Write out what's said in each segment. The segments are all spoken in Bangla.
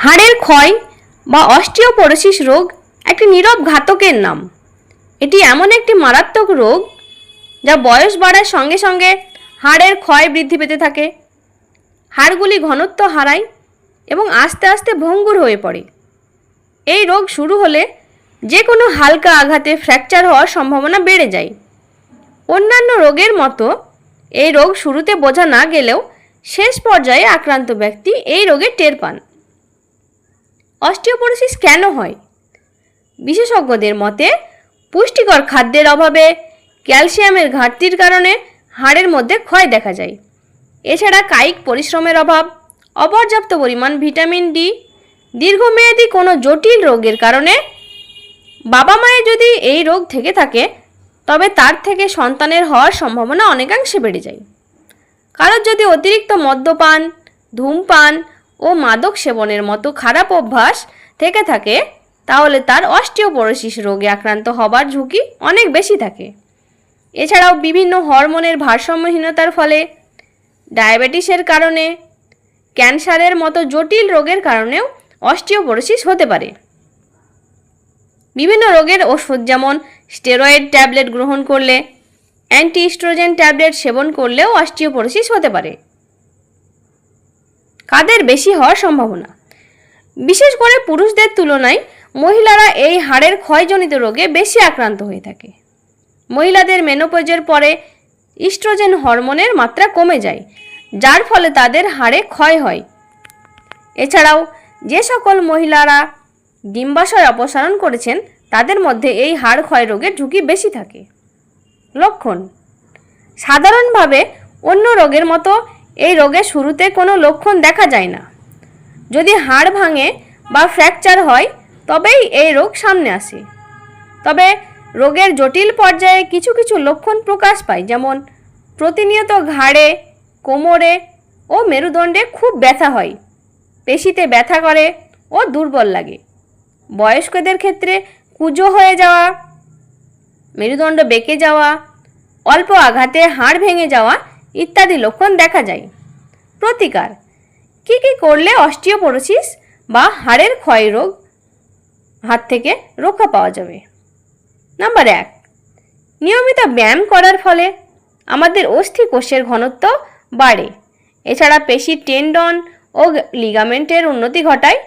হাড়ের ক্ষয় বা অস্টিওপোরোসিস রোগ একটি নীরব ঘাতকের নাম। এটি এমন একটি মারাত্মক রোগ যা বয়স বাড়ার সঙ্গে সঙ্গে হাড়ের ক্ষয় বৃদ্ধি পেতে থাকে, হাড়গুলি ঘনত্ব হারায় এবং আস্তে আস্তে ভঙ্গুর হয়ে পড়ে। এই রোগ শুরু হলে যে কোনো হালকা আঘাতে ফ্র্যাকচার হওয়ার সম্ভাবনা বেড়ে যায়। অন্যান্য রোগের মতো এই রোগ শুরুতে বোঝা না গেলেও শেষ পর্যায়ে আক্রান্ত ব্যক্তি এই রোগে টের পান। অস্টিওপোরোসিস কেন হয়? বিশেষজ্ঞদের মতে, পুষ্টিকর খাদ্যের অভাবে ক্যালসিয়ামের ঘাটতির কারণে হাড়ের মধ্যে ক্ষয় দেখা যায়। এছাড়া কায়িক পরিশ্রমের অভাব, অপর্যাপ্ত পরিমাণ ভিটামিন ডি, দীর্ঘমেয়াদী কোনো জটিল রোগের কারণে বাবা মায়ের যদি এই রোগ থেকে থাকে, তবে তার থেকে সন্তানের হওয়ার সম্ভাবনা অনেকাংশে বেড়ে যায়। কারোর যদি অতিরিক্ত মদ্যপান, ধূমপান ও মাদক সেবনের মতো খারাপ অভ্যাস থেকে থাকে, তাহলে তার অস্টিওপোরোসিস রোগে আক্রান্ত হবার ঝুঁকি অনেক বেশি থাকে। এছাড়াও বিভিন্ন হরমোনের ভারসাম্যহীনতার ফলে, ডায়াবেটিসের কারণে, ক্যান্সারের মতো জটিল রোগের কারণেও অস্টিওপোরোসিস হতে পারে। বিভিন্ন রোগের ওষুধ যেমন স্টেরয়েড ট্যাবলেট গ্রহণ করলে অ্যান্টি ইস্ট্রোজেন ট্যাবলেট সেবন করলেও অস্টিওপোরোসিস হতে পারে। কাদের বেশি হওয়ার সম্ভাবনা? বিশেষ করে পুরুষদের তুলনায় মহিলারা এই হাড়ের ক্ষয়জনিত রোগে বেশি আক্রান্ত হয়ে থাকে। মহিলাদের মেনোপজের পরে ইস্ট্রোজেন হরমোনের মাত্রা কমে যায়, যার ফলে তাদের হাড়ে ক্ষয় হয়। এছাড়াও যে সকল মহিলারা ডিম্বাশয় অপসারণ করেছেন, তাদের মধ্যে এই হাড় ক্ষয় রোগের ঝুঁকি বেশি থাকে। লক্ষণ, সাধারণভাবে অন্য রোগের মতো এই রোগের শুরুতে কোনো লক্ষণ দেখা যায় না। যদি হাড় ভাঙে বা ফ্র্যাকচার হয়, তবেই এই রোগ সামনে আসে। তবে রোগের জটিল পর্যায়ে কিছু কিছু লক্ষণ প্রকাশ পায়, যেমন প্রতিনিয়ত ঘাড়ে, কোমরে ও মেরুদণ্ডে খুব ব্যথা হয়, পেশিতে ব্যথা করে ও দুর্বল লাগে। বয়স্কদের ক্ষেত্রে কুজো হয়ে যাওয়া, মেরুদণ্ড বেঁকে যাওয়া, অল্প আঘাতে হাড় ভেঙে যাওয়া ইত্যাদি লক্ষণ দেখা যায়। প্রতিকার, কি কি করলে অস্টিওপোরোসিস বা হাড়ের ক্ষয় রোগ হাত থেকে রক্ষা পাওয়া যাবে? নাম্বার এক, নিয়মিত ব্যায়াম করার ফলে আমাদের অস্থি কোষের ঘনত্ব বাড়ে। এছাড়া পেশির টেন্ডন ও লিগামেন্টের উন্নতি ঘটায়।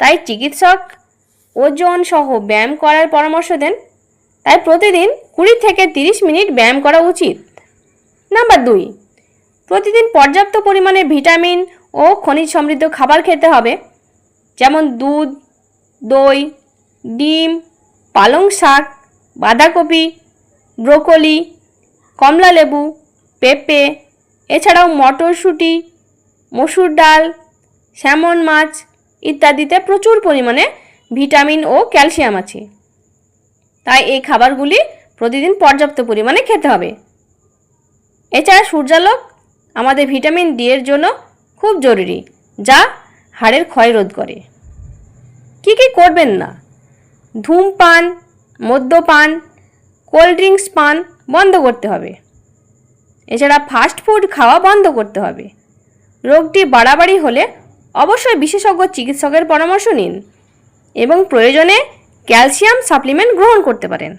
তাই চিকিৎসক ওজন সহ ব্যায়াম করার পরামর্শ দেন। তাই প্রতিদিন কুড়ি থেকে তিরিশ মিনিট ব্যায়াম করা উচিত। নাম্বার দুই, প্রতিদিন পর্যাপ্ত পরিমাণে ভিটামিন ও খনিজ সমৃদ্ধ খাবার খেতে হবে, যেমন দুধ, দই, ডিম, পালং শাক, বাঁধাকপি, ব্রোকলি, কমলা লেবু, পেঁপে, এছাড়াও মটরশুঁটি, মসুর ডাল, স্যামন মাছ ইত্যাদিতে প্রচুর পরিমাণে ভিটামিন ও ক্যালসিয়াম আছে। তাই এই খাবারগুলি প্রতিদিন পর্যাপ্ত পরিমাণে খেতে হবে। এছাড়া সূর্যালোক আমাদের ভিটামিন ডি এর জন্য খুব জরুরি, যা হাড়ের ক্ষয় রোধ করে। কি কি করবেন না? ধূমপান, মদ্যপান, কোল্ড ড্রিঙ্কস পান বন্ধ করতে হবে। এছাড়া ফাস্ট ফুড খাওয়া বন্ধ করতে হবে। রোগটি বাড়াবাড়ি হলে অবশ্যই বিশেষজ্ঞ চিকিৎসকের পরামর্শ নিন এবং প্রয়োজনে ক্যালসিয়াম সাপ্লিমেন্ট গ্রহণ করতে পারেন।